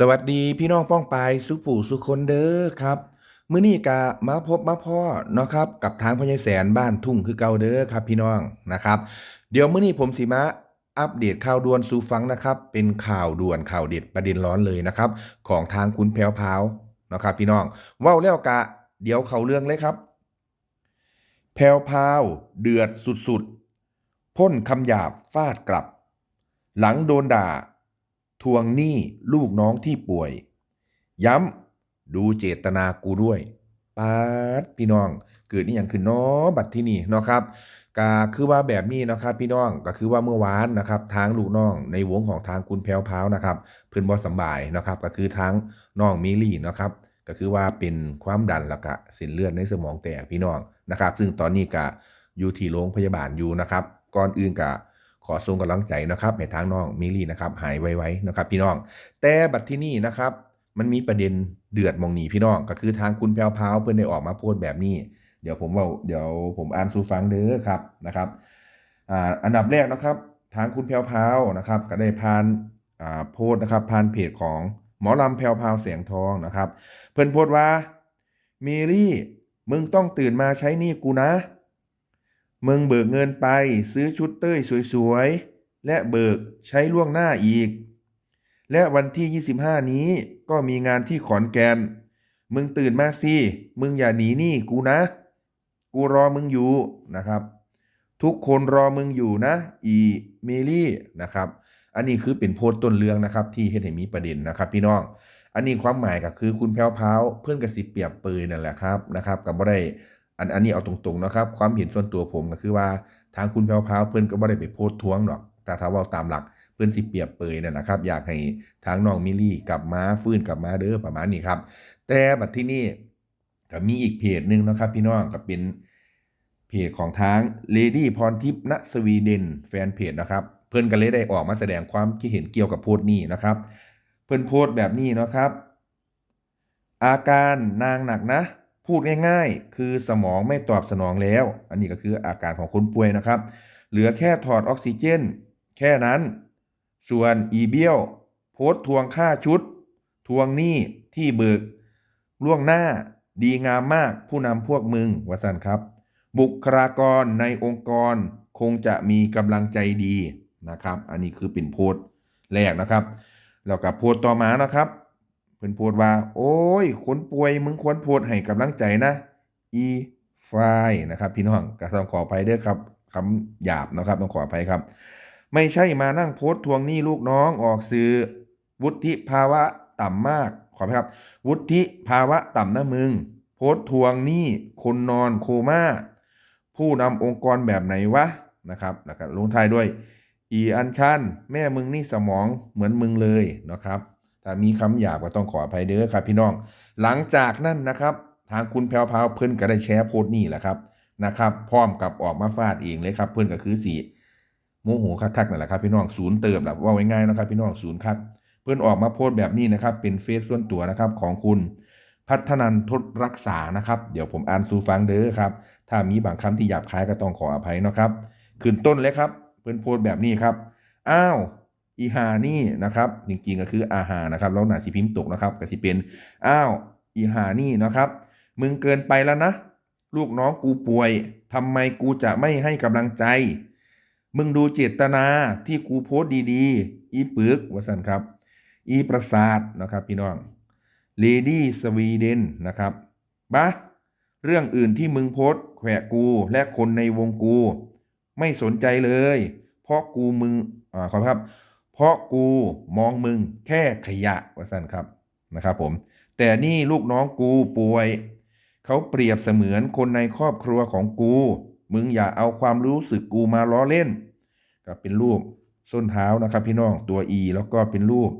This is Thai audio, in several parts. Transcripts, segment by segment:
สวัสดีพี่น้องป้องปายสุปู่สุคนเด้อครับมื้อนี้กะมาพบมาพ่อเนาะครับกับทางพญายแสนบ้านทุ่งคือเก่าเด้อครับพี่น้องนะครับ เดี๋ยวมื้อนี้ผมสิมาอัปเดตข่าวด่วนสู่ฟังนะครับ เป็นข่าวด่วนข่าวเด็ดประเด็นร้อนเลยนะครับ ของทางคุณแพรวพาวเนาะครับพี่น้องว้าแล้วกะ เดี๋ยวเขาเรื่องเลยครับ แพรวพาวเดือดสุดๆพ่นคำหยาบฟาดกลับ หลังโดนด่า วงหนี้ลูกน้องที่ป่วย ย้ำดูเจตนากูด้วยปาดพี่น้อง เกิดนี่อย่างคือน้อบัดที่นี่เนาะครับก็คือว่าแบบนี้นะครับพี่น้องก็คือว่าเมื่อวานนะครับทางลูกน้องในวงของทางคุณแพรวพาวนะครับเพื่อนบอสำบายนะครับก็คือทางน้องมิลี่นะครับก็คือว่าเป็นความดันแล้วก็เส้นเลือดในสมองแตกพี่น้องนะครับ ซึ่งตอนนี้ก็อยู่ที่โรงพยาบาลอยู่นะครับก่อนอื่นก็ ขอส่งกำลังใจนะครับให้ทางน้องมิลี่นะครับหายไวๆนะครับ พี่น้อง แต่บัดที่นี่นะครับ มันมีประเด็นเดือดมองหนีพี่น้อง ก็คือทางคุณแพวพาวเพื่อนได้ออกมาโพสต์แบบนี้ เดี๋ยวผมว่าเดี๋ยวผมอ่านสู่ฟังเด้อครับนะครับอ่าอันดับแรกนะครับ ทางคุณแพวพาวนะครับ ก็ได้พานอ่าโพสต์นะครับพานเพจของหมอลำแพวพาวเสียงทองนะครับ เพิ่นโพสต์ว่าเมรี่มึงต้องตื่นมาใช้นี่กูนะ มึงเบิกเงินไปซื้อชุดเต้ยสวยๆ และเบิกใช้ล่วงหน้าอีก และวันที่ 25 นี้ก็มีงานที่ขอนแก่นมึงตื่นมาสิ มึงอย่าหนีนี่กูนะ กูรอมึงอยู่นะครับ ทุกคนรอมึงอยู่นะ อีเมลี่นะครับ อันนี้คือเป็นโพสต์ต้นเรื่องนะครับ ที่เฮ็ดให้มีประเด็นนะครับพี่น้อง อันนี้ความหมายก็คือคุณแพรวพาวเพื่อนกระสิเปียบปรยนั่นแหละครับนะครับกับบ่ได้ อันอันนี้เอาตรงๆนะครับ ความเห็นส่วนตัวผมก็คือว่าทางคุณแพรวพาวเพื่อนก็บ่ได้ไปโพสต์ท้วงหรอกแต่ถ้าว่าตามหลักเพื่อนสิเปียบเปยนั่นแหละครับ อยากให้ทางน้องมิลลี่กลับมาฟื้นกลับมาเด้อประมาณนี้ครับ แต่บัดที่นี่ก็มีอีกเพจหนึ่งนะครับ พี่น้องก็เป็นเพจของทางเลดี้พรทิพย์ณสวีเดนแฟนเพจนะครับ เพื่อนก็เลยได้ออกมาแสดงความคิดเห็นเกี่ยวกับโพสต์นี้นะครับ เพื่อนโพสต์แบบนี้นะครับ อาการนางหนักนะ พูดง่ายๆ คือสมองไม่ตอบสนองแล้ว อันนี้ก็คืออาการของคนป่วยนะครับ เหลือแค่ถอดออกซิเจน แค่นั้น ส่วนอีเบี้ยว โพสทวงค่าชุด ทวงหนี้ที่เบิก ล่วงหน้าดีงามมากผู้นำพวกมึงวสันครับ บุคลากรในองค์กรคงจะมีกำลังใจดีนะครับ อันนี้คือเป็นโพสแรกนะครับ แล้วก็โพสต่อมานะครับ เพิ่นโพสต์ว่า โอ้ย คนป่วยมึงควรโพสต์ให้กำลังใจนะ อีไฟนะครับ พี่น้องก็ต้องขออภัยด้อครับคำหยาบนะครับต้องขออภัยครับ ไม่ใช่มานั่งโพสต์ทวงหนี้ลูกน้องออกสื่อวุฒิภาวะต่ำมากขออภัยครับ วุฒิภาวะต่ำนะมึง โพสต์ทวงหนี้คนนอนโคม่าผู้นำองค์กรแบบไหนวะนะครับแล้วก็ลงท้ายด้วย อีอันชันแม่มึงนี่สมองเหมือนมึงเลยนะครับ ถ้ามีคำหยาบก็ต้องขออภัยเด้อครับ พี่น้อง หลังจากนั้นนะครับ ทางคุณแพรวพาวเพิ่นก็ได้แชร์โพสต์นี่แหละครับนะครับ พร้อมกับออกมาฟาดเองเลยครับ เพิ่นก็คือสีโมโหคักๆนั่นแหละครับพี่น้องศูนย์เติมแบบว่าง่ายๆนะครับพี่น้องศูนย์คักเพิ่อนออกมาโพสต์แบบนี้นะครับ เป็นเฟซส่วนตัวนะครับของคุณพัฒนันทศรักษานะครับ เดี๋ยวผมอ่านสู่ฟังเด้อครับ ถ้ามีบางคำที่หยาบคายก็ต้องขออภัยนะครับ ขึ้นต้นเลยครับ เพิ่อนโพสต์แบบนี้ครับ อ้าว อีหานี่นะครับจริงๆก็คืออาหานะครับแล้วหนาสีพิมพ์ตกนะครับก็สิเป็นอ้าวอีหานี่นะครับมึงเกินไปแล้วนะ ลูกน้องกูป่วยทำไมกูจะไม่ให้กำลังใจ มึงดูเจตนาที่กูโพสต์ดีๆ อีปึกวสันครับ อีประสาทนะครับพี่น้องเลดี้สวีเดนนะครับบะเรื่องอื่นที่มึงโพสต์แขวะกูและคนในวงกู ไม่สนใจเลย เพราะกูมึงอ่าขอครับ เพราะกูมองมึงแค่ขยะว่าสั้นครับนะครับผมแต่นี่ลูกน้องกูป่วย เขาเปรียบเสมือนคนในครอบครัวของกู มึงอย่าเอาความรู้สึกกูมาล้อเล่นก็เป็นรูปส้นเท้านะครับ พี่น้องตัว E แล้วก็เป็นรูป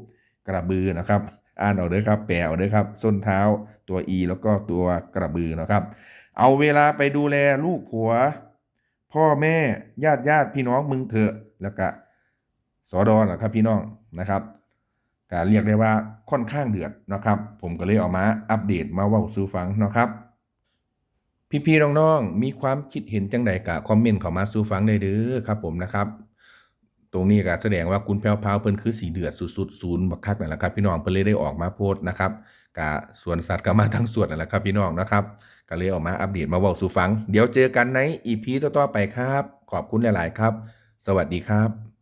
กระบือนะครับ อ่านเอาเด้อครับ แปลเอาเด้อครับ ส้นเท้าตัว E แล้วก็ตัวกระบือนะครับ เอาเวลาไปดูแลลูกผัว พ่อแม่ญาติญาติพี่น้องมึงเถอะแล้วก็ สอดอนนะครับพี่น้องนะครับการเรียกได้ว่าค่อนข้างเดือดนะครับ ผมก็เลยเออกมาอัปเดตมาว่าสู่ฟังนะครับ พี่ๆน้องๆมีความคิดเห็นจังใดกะคอมเมนต์เข้ามาสู่ฟังได้เด้อครับ ผมนะครับ ตรงนี้ก็แสดงว่าคุณแพวพาวเพิ่นคือสีเดือดสุดๆศูนย์บักคักนั่นแหละครับพี่น้องเพิ่นเลยได้ออกมาโพสต์นะครับกะสวนสัตว์ก็มาทั้งส่วนนั่นแหละครับพี่น้องนะครับก็เลยออกมาอัปเดตมาว้าสู่ฟัง เดี๋ยวเจอกันในอีพีต่อๆไปครับ ขอบคุณหลาย ๆ ครับ สวัสดีครับ